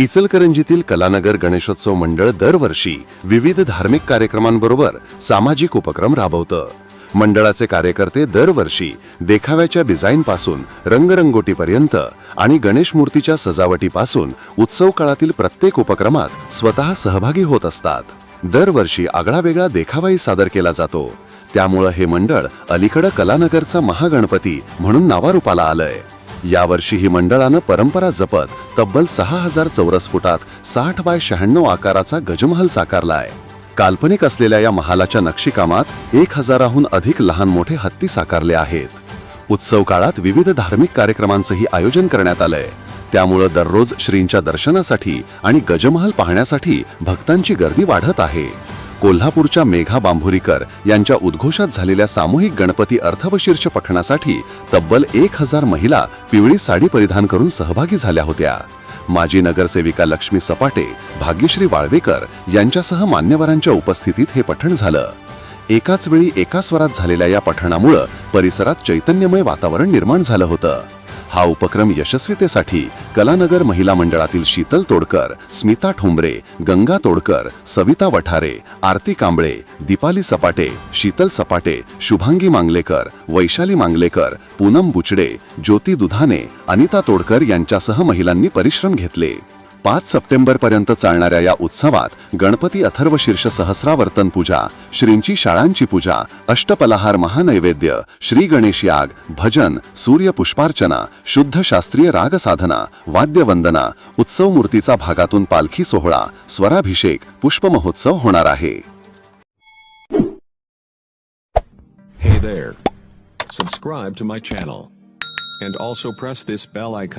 इचलकरंजीतील कलानगर गणेशोत्सव मंडळ दरवर्षी विविध धार्मिक कार्यक्रमांबरोबर सामाजिक उपक्रम राबवतं. मंडळाचे कार्यकर्ते दरवर्षी देखाव्याच्या डिझाईनपासून रंगरंगोटीपर्यंत आणि गणेश मूर्तीच्या सजावटीपासून उत्सव काळातील प्रत्येक उपक्रमात स्वतः सहभागी होत असतात. दरवर्षी आगळावेगळा देखावाही सादर केला जातो. त्यामुळं हे मंडळ अलीकडं कलानगरचा महागणपती म्हणून नावारूपाला आलंय. यावर्षी ही मंडळानं परंपरा जपत तब्बल सहा हजार चौरस फुटात साठ बाय शहाण्णव आकाराचा गजमहल साकारलाय. काल्पनिक असलेल्या या महालाच्या नक्षीकामात एक हजाराहून अधिक लहान मोठे हत्ती साकारले आहेत. उत्सव काळात विविध धार्मिक कार्यक्रमांचंही आयोजन करण्यात आलंय. त्यामुळं दररोज श्रींच्या दर्शनासाठी आणि गजमहल पाहण्यासाठी भक्तांची गर्दी वाढत आहे. कोल्हापूरच्या मेघा बांभुरीकर यांच्या उद्घोषात झालेल्या सामूहिक गणपती अर्थवशीर्ष पखणासाठी तब्बल एक हजार महिला पिवळी साडी परिधान करून सहभागी झाल्या होत्या. माजी नगरसेविका लक्ष्मी सपाटे भाग्यश्री वाळवेकर यांच्यासह मान्यवरांच्या उपस्थितीत हे पठण झालं. एकाच वेळी एका स्वरात झालेल्या या पठणामुळं परिसरात चैतन्यमय वातावरण निर्माण झालं होतं. हा उपक्रम यशस्वीतेसाठी कलानगर महिला मंडळातील शीतल तोडकर स्मिता ठोंबरे गंगा तोडकर सविता वठारे आरती कांबळे दीपाली सपाटे शीतल सपाटे शुभांगी मांगलेकर वैशाली मांगलेकर पूनम बुचडे ज्योती दुधाने अनिता तोडकर यांच्यासह महिलांनी परिश्रम घेतले. पाच सप्टेंबरपर्यंत चालणाऱ्या या उत्सवात गणपती अथर्व शीर्ष सहस्रावर्तन पूजा श्रींची शाळांची पूजा अष्टपलहार महानैवेद्य श्री गणेश याग भजन सूर्य पुष्पार्चना शुद्ध शास्त्रीय राग साधना वाद्यवंदना उत्सव मूर्तीचा भागातून पालखी सोहळा स्वराभिषेक पुष्पमहोत्सव होणार आहे Hey there. Subscribe to my channel. And also press this bell icon.